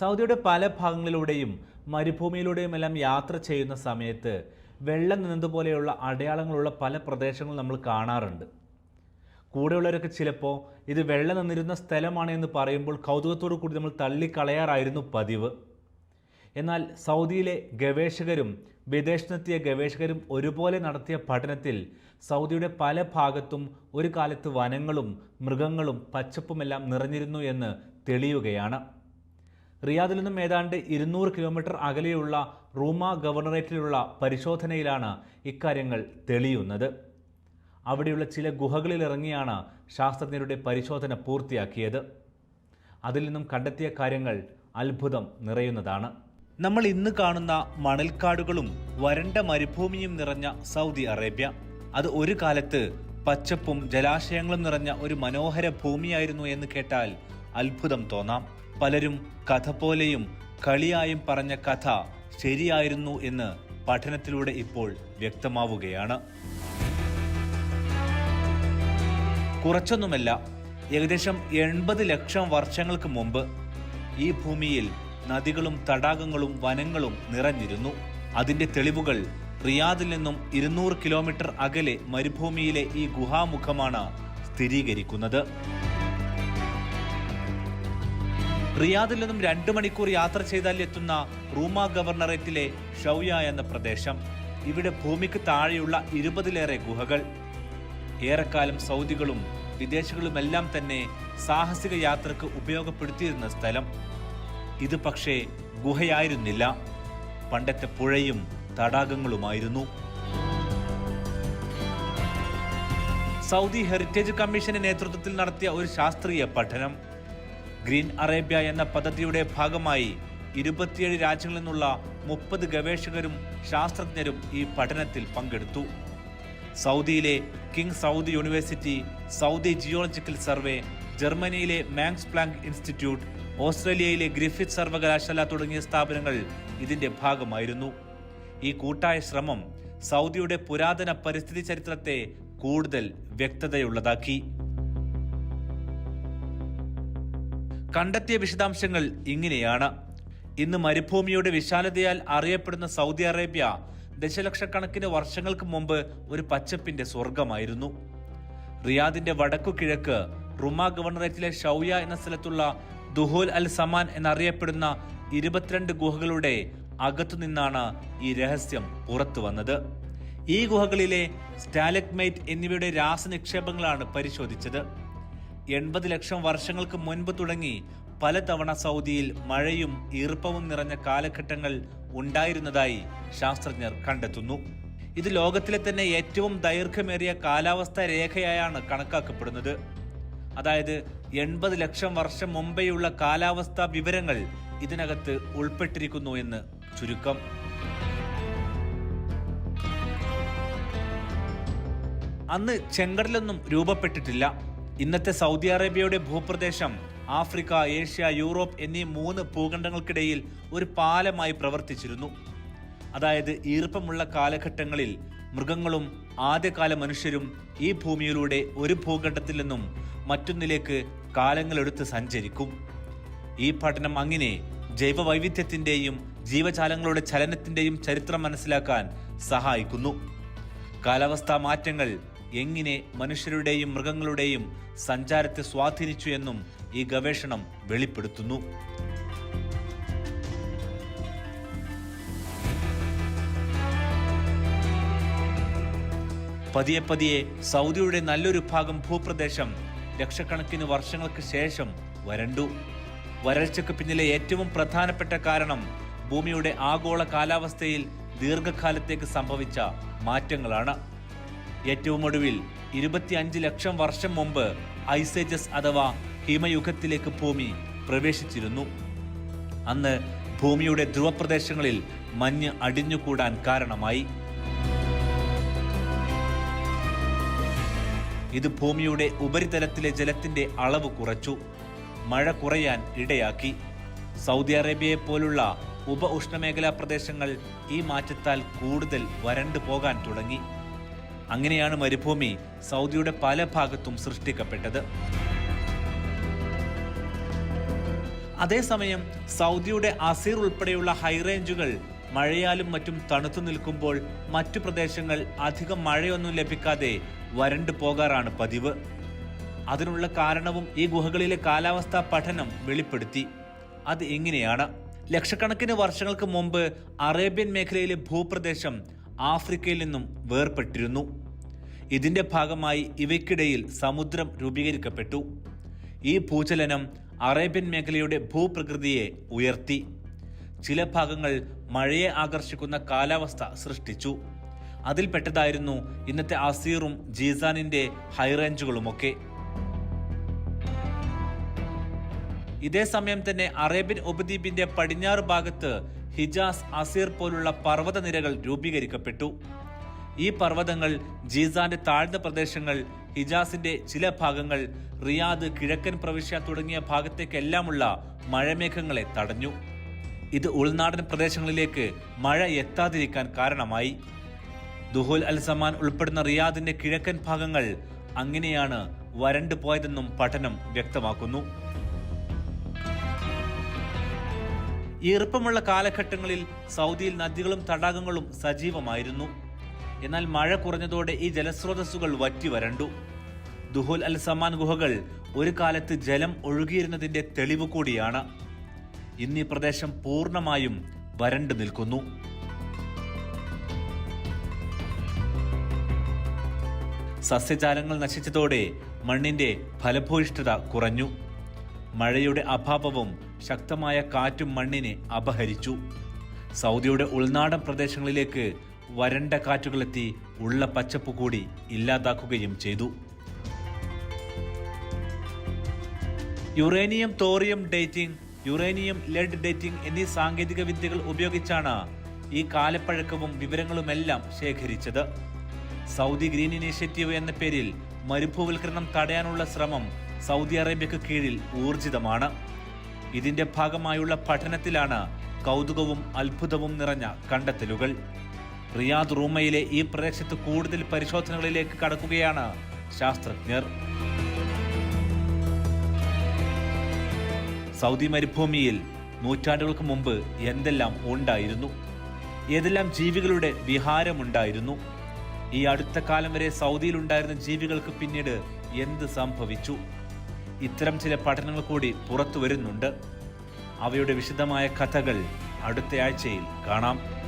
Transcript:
സൗദിയുടെ പല ഭാഗങ്ങളിലൂടെയും മരുഭൂമിയിലൂടെയും എല്ലാം യാത്ര ചെയ്യുന്ന സമയത്ത് വെള്ളം നിന്നതുപോലെയുള്ള അടയാളങ്ങളുള്ള പല പ്രദേശങ്ങളും നമ്മൾ കാണാറുണ്ട്. കൂടെയുള്ളവരൊക്കെ ചിലപ്പോൾ ഇത് വെള്ളം നിന്നിരുന്ന സ്ഥലമാണ് എന്ന് പറയുമ്പോൾ കൗതുകത്തോടു കൂടി നമ്മൾ തള്ളിക്കളയാറായിരുന്നു പതിവ്. എന്നാൽ സൗദിയിലെ ഗവേഷകരും വിദേശത്തെത്തിയ ഗവേഷകരും ഒരുപോലെ നടത്തിയ പഠനത്തിൽ സൗദിയുടെ പല ഭാഗത്തും ഒരു കാലത്ത് വനങ്ങളും മൃഗങ്ങളും പച്ചപ്പുമെല്ലാം നിറഞ്ഞിരുന്നു എന്ന് തെളിയുകയാണ്. റിയാദിൽ നിന്നും ഏതാണ്ട് ഇരുന്നൂറ് കിലോമീറ്റർ അകലെയുള്ള റൂമ ഗവർണറേറ്റിലുള്ള പരിശോധനയിലാണ് ഇക്കാര്യങ്ങൾ തെളിയുന്നത്. അവിടെയുള്ള ചില ഗുഹകളിൽ ഇറങ്ങിയാണ് ശാസ്ത്രജ്ഞരുടെ പരിശോധന പൂർത്തിയാക്കിയത്. അതിൽ നിന്നും കണ്ടെത്തിയ കാര്യങ്ങൾ അത്ഭുതം നിറയുന്നതാണ്. നമ്മൾ ഇന്ന് കാണുന്ന മണൽക്കാടുകളും വരണ്ട മരുഭൂമിയും നിറഞ്ഞ സൗദി അറേബ്യ. അത് ഒരു കാലത്ത് പച്ചപ്പും ജലാശയങ്ങളും നിറഞ്ഞ ഒരു മനോഹര ഭൂമിയായിരുന്നു എന്ന് കേട്ടാൽ അത്ഭുതം തോന്നാം. പലരും കഥ പോലെയും കളിയായും പറഞ്ഞ കഥ ശരിയായിരുന്നു എന്ന് പഠനത്തിലൂടെ ഇപ്പോൾ വ്യക്തമാവുകയാണ്. കുറച്ചൊന്നുമല്ല ഏകദേശം എൺപത് ലക്ഷം വർഷങ്ങൾക്ക് മുമ്പ് ഈ ഭൂമിയിൽ നദികളും തടാകങ്ങളും വനങ്ങളും നിറഞ്ഞിരുന്നു. അതിന്റെ തെളിവുകൾ റിയാദിൽ നിന്നും ഇരുന്നൂറ് കിലോമീറ്റർ അകലെ മരുഭൂമിയിലെ ഈ ഗുഹാമുഖമാണ് സ്ഥിരീകരിക്കുന്നത്. റിയാദിൽ നിന്നും രണ്ടു മണിക്കൂർ യാത്ര ചെയ്താൽ എത്തുന്ന റൂമ ഗവർണറേറ്റിലെ ഷൗയ എന്ന പ്രദേശം. ഇവിടെ ഭൂമിക്ക് താഴെയുള്ള ഇരുപതിലേറെ ഗുഹകൾ. ഏറെക്കാലം സൗദികളും വിദേശികളുമെല്ലാം തന്നെ സാഹസിക യാത്രയ്ക്ക് ഉപയോഗപ്പെടുത്തിയിരുന്ന സ്ഥലം. ഇത് പക്ഷേ ഗുഹയായിരുന്നില്ല. പണ്ടത്തെ പുഴയും തടാകങ്ങളുമായിരുന്നു. സൗദി ഹെറിറ്റേജ് കമ്മീഷന്റെ നേതൃത്വത്തിൽ നടത്തിയ ഒരു ശാസ്ത്രീയ പഠനം. ഗ്രീൻ അറേബ്യ എന്ന പദ്ധതിയുടെ ഭാഗമായി ഇരുപത്തിയേഴ് രാജ്യങ്ങളിൽ നിന്നുള്ള മുപ്പത് ഗവേഷകരും ശാസ്ത്രജ്ഞരും ഈ പഠനത്തിൽ പങ്കെടുത്തു. സൗദിയിലെ King Saudi University Saudi Geological Survey ജർമ്മനിയിലെ മാങ്സ് പ്ലാങ്ക് ഇൻസ്റ്റിറ്റ്യൂട്ട് ഓസ്ട്രേലിയയിലെ ഗ്രിഫിത് സർവകലാശാല തുടങ്ങിയ സ്ഥാപനങ്ങൾ ഇതിന്റെ ഭാഗമായിരുന്നു. ഈ കൂട്ടായ ശ്രമം സൗദിയുടെ പുരാതന പരിസ്ഥിതി ചരിത്രത്തെ കൂടുതൽ വ്യക്തതയുള്ളതാക്കി. കണ്ടെത്തിയ വിശദാംശങ്ങൾ ഇങ്ങനെയാണ്. ഇന്ന് മരുഭൂമിയുടെ വിശാലതയാൽ അറിയപ്പെടുന്ന സൗദി അറേബ്യ ദശലക്ഷക്കണക്കിന് വർഷങ്ങൾക്ക് മുമ്പ് ഒരു പച്ചപ്പിന്റെ സ്വർഗമായിരുന്നു റിയാദിന്റെ വടക്കു കിഴക്ക് റുമ ഗവർണറേറ്റിലെ ഷൌയ എന്ന സ്ഥലത്തുള്ള ദുഹോൽ അൽ സമാൻ എന്നറിയപ്പെടുന്ന ഇരുപത്തിരണ്ട് ഗുഹകളുടെ അകത്തു നിന്നാണ് ഈ രഹസ്യം പുറത്തു വന്നത്. ഈ ഗുഹകളിലെ സ്റ്റാലക്മൈറ്റ് എന്നിവയുടെ രാസനിക്ഷേപങ്ങളാണ് പരിശോധിച്ചത്. എൺപത് ലക്ഷം വർഷങ്ങൾക്ക് മുൻപ് തുടങ്ങി പലതവണ സൗദിയിൽ മഴയും ഈർപ്പവും നിറഞ്ഞ കാലഘട്ടങ്ങൾ ഉണ്ടായിരുന്നതായി ശാസ്ത്രജ്ഞർ കണ്ടെത്തുന്നു. ഇത് ലോകത്തിലെ തന്നെ ഏറ്റവും ദൈർഘ്യമേറിയ കാലാവസ്ഥ രേഖയായാണ് കണക്കാക്കപ്പെടുന്നത്. അതായത് എൺപത് ലക്ഷം വർഷം മുമ്പെയുള്ള കാലാവസ്ഥാ വിവരങ്ങൾ ഇതിനകത്ത് ഉൾപ്പെട്ടിരിക്കുന്നു എന്ന് ചുരുക്കം. അന്ന് ചെങ്കടലൊന്നും രൂപപ്പെട്ടിട്ടില്ല. ഇന്നത്തെ സൗദി അറേബ്യയുടെ ഭൂപ്രദേശം ആഫ്രിക്ക ഏഷ്യ യൂറോപ്പ് എന്നീ മൂന്ന് ഭൂഖണ്ഡങ്ങൾക്കിടയിൽ ഒരു പാലമായി പ്രവർത്തിച്ചിരുന്നു. അതായത് ഈർപ്പമുള്ള കാലഘട്ടങ്ങളിൽ മൃഗങ്ങളും ആദ്യകാല മനുഷ്യരും ഈ ഭൂമിയിലൂടെ ഒരു ഭൂഖണ്ഡത്തിൽ നിന്നും മറ്റൊന്നിലേക്ക് കാലങ്ങളെടുത്ത് സഞ്ചരിക്കും. ഈ പഠനം അങ്ങനെ ജൈവ വൈവിധ്യത്തിന്റെയും ജീവജാലങ്ങളുടെ ചലനത്തിന്റെയും ചരിത്രം മനസ്സിലാക്കാൻ സഹായിക്കുന്നു. കാലാവസ്ഥാ മാറ്റങ്ങൾ എങ്ങനെ മനുഷ്യരുടെയും മൃഗങ്ങളുടെയും സഞ്ചാരത്തെ സ്വാധീനിച്ചു എന്നും ഈ ഗവേഷണം വെളിപ്പെടുത്തുന്നു. പതിയെ പതിയെ സൗദിയുടെ നല്ലൊരു ഭാഗം ഭൂപ്രദേശം ലക്ഷക്കണക്കിന് വർഷങ്ങൾക്ക് ശേഷം വരണ്ടു. വരൾച്ചയ്ക്ക് പിന്നിലെ ഏറ്റവും പ്രധാനപ്പെട്ട കാരണം ഭൂമിയുടെ ആഗോള കാലാവസ്ഥയിൽ ദീർഘകാലത്തേക്ക് സംഭവിച്ച മാറ്റങ്ങളാണ്. ഏറ്റവും ഒടുവിൽ ഇരുപത്തിയഞ്ച് ലക്ഷം വർഷം മുമ്പ് ഐസേജസ് അഥവാ ഹിമയുഗത്തിലേക്ക് ഭൂമി പ്രവേശിച്ചിരുന്നു. അന്ന് ഭൂമിയുടെ ധ്രുവപ്രദേശങ്ങളിൽ മഞ്ഞ് അടിഞ്ഞുകൂടാൻ കാരണമായി. ഇത് ഭൂമിയുടെ ഉപരിതലത്തിലെ ജലത്തിന്റെ അളവ് കുറച്ചു. മഴ കുറയാൻ ഇടയാക്കി. സൗദി അറേബ്യയെ പോലുള്ള ഉപ ഉഷ്ണമേഖലാ പ്രദേശങ്ങൾ ഈ മാറ്റത്താൽ കൂടുതൽ വരണ്ടു പോകാൻ തുടങ്ങി. അങ്ങനെയാണ് മരുഭൂമി സൗദിയുടെ പല ഭാഗത്തും സൃഷ്ടിക്കപ്പെട്ടത്. അതേസമയം സൗദിയുടെ അസീർ ഉൾപ്പെടെയുള്ള ഹൈറേഞ്ചുകൾ മഴയാലും മറ്റും തണുത്തു നിൽക്കുമ്പോൾ മറ്റു പ്രദേശങ്ങൾ അധികം മഴയൊന്നും ലഭിക്കാതെ വരണ്ടു പോകാറാണ് പതിവ്. അതിനുള്ള കാരണവും ഈ ഗുഹകളിലെ കാലാവസ്ഥാ പഠനം വെളിപ്പെടുത്തി. അത് എങ്ങനെയാണ്? ലക്ഷക്കണക്കിന് വർഷങ്ങൾക്ക് മുമ്പ് അറേബ്യൻ മേഖലയിലെ ഭൂപ്രദേശം ആഫ്രിക്കയിൽ നിന്നും വേർപെട്ടിരുന്നു. ഇതിന്റെ ഭാഗമായി ഇവയ്ക്കിടയിൽ സമുദ്രം രൂപീകരിക്കപ്പെട്ടു. ഈ ഭൂചലനം അറേബ്യൻ മേഖലയുടെ ഭൂപ്രകൃതിയെ ഉയർത്തി. ചില ഭാഗങ്ങൾ മഴയെ ആകർഷിക്കുന്ന കാലാവസ്ഥ സൃഷ്ടിച്ചു. അതിൽപ്പെട്ടതായിരുന്നു ഇന്നത്തെ അസീറും ജീസാനിന്റെ ഹൈറേഞ്ചുകളുമൊക്കെ ഇതേ സമയം തന്നെ അറേബ്യൻ ഉപദ്വീപിന്റെ പടിഞ്ഞാറ് ഭാഗത്ത് ഹിജാസ് അസീർ പോലുള്ള പർവതനിരകൾ രൂപീകരിക്കപ്പെട്ടു. ഈ പർവതങ്ങൾ ജീസാന്റെ താഴ്ന്ന പ്രദേശങ്ങൾ ഹിജാസിന്റെ ചില ഭാഗങ്ങൾ റിയാദ് കിഴക്കൻ പ്രവിശ്യ തുടങ്ങിയ ഭാഗത്തേക്കെല്ലാമുള്ള മഴമേഘങ്ങളെ തടഞ്ഞു. ഇത് ഉൾനാടൻ പ്രദേശങ്ങളിലേക്ക് മഴ എത്താതിരിക്കാൻ കാരണമായി. ദുഹുൽ അൽ സമാൻ ഉൾപ്പെടുന്ന റിയാദിന്റെ കിഴക്കൻ ഭാഗങ്ങൾ അങ്ങനെയാണ് വരണ്ടു പോയതെന്നും പഠനം വ്യക്തമാക്കുന്നു. ഈർപ്പമുള്ള കാലഘട്ടങ്ങളിൽ സൗദിയിൽ നദികളും തടാകങ്ങളും സജീവമായിരുന്നു. എന്നാൽ മഴ കുറഞ്ഞതോടെ ഈ ജലസ്രോതസ്സുകൾ വറ്റി വരണ്ടു. ദുഹുൽ അൽ സമാൻ ഗുഹകൾ ഒരു കാലത്ത് ജലം ഒഴുകിയിരുന്നതിന്റെ തെളിവ് കൂടിയാണ്. ഇന്ന് ഈ പ്രദേശം പൂർണമായും വരണ്ടു നിൽക്കുന്നു. സസ്യജാലങ്ങൾ നശിച്ചതോടെ മണ്ണിന്റെ ഫലഭൂയിഷ്ഠത കുറഞ്ഞു. മഴയുടെ അഭാവവും ശക്തമായ കാറ്റും മണ്ണിനെ അപഹരിച്ചു. സൗദിയുടെ ഉൾനാടൻ പ്രദേശങ്ങളിലേക്ക് വരണ്ട കാറ്റുകളെത്തി ഉള്ള പച്ചപ്പ് കൂടി ഇല്ലാതാക്കുകയും ചെയ്തു. Uranium thorium dating uranium lead dating എന്നീ സാങ്കേതിക വിദ്യകൾ ഉപയോഗിച്ചാണ് ഈ കാലപ്പഴക്കവും വിവരങ്ങളുമെല്ലാം ശേഖരിച്ചത്. സൗദി ഗ്രീൻ ഇനീഷ്യേറ്റീവ് എന്ന പേരിൽ മരുഭൂവൽക്കരണം തടയാനുള്ള ശ്രമം സൗദി അറേബ്യക്ക് കീഴിൽ ഊർജിതമാണ്. ഇതിന്റെ ഭാഗമായുള്ള പഠനത്തിലാണ് കൗതുകവും അത്ഭുതവും നിറഞ്ഞ കണ്ടെത്തലുകൾ. റിയാദ് റൂമയിലെ ഈ പ്രദേശത്ത് കൂടുതൽ പരിശോധനകളിലേക്ക് കടക്കുകയാണ് ശാസ്ത്രജ്ഞർ. സൗദി മരുഭൂമിയിൽ നൂറ്റാണ്ടുകൾക്ക് മുമ്പ് എന്തെല്ലാം ഉണ്ടായിരുന്നു? ഏതെല്ലാം ജീവികളുടെ വിഹാരമുണ്ടായിരുന്നു? ഈ അടുത്ത കാലം വരെ സൗദിയിൽ ഉണ്ടായിരുന്ന ജീവികൾക്ക് പിന്നീട് എന്ത് സംഭവിച്ചു? ഇത്തരം ചില പഠനങ്ങൾ കൂടി പുറത്തു വരുന്നുണ്ട്. അവയുടെ വിശദമായ കഥകൾ അടുത്ത ആഴ്ചയിൽ കാണാം.